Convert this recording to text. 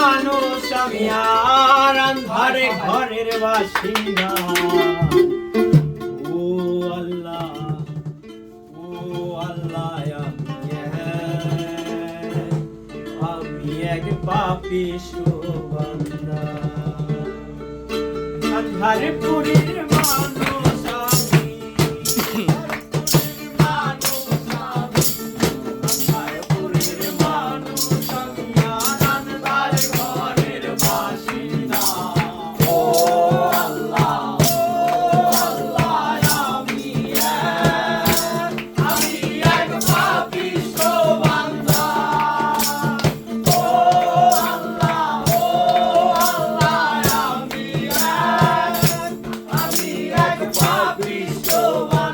মানুষ আমি আর আন্ধারে ঘরের বাসিন্দা। ও আল্লাহ ও আল্লাহ আমি এক, পাপি সুবান্দা আন্ধারে Jehovah.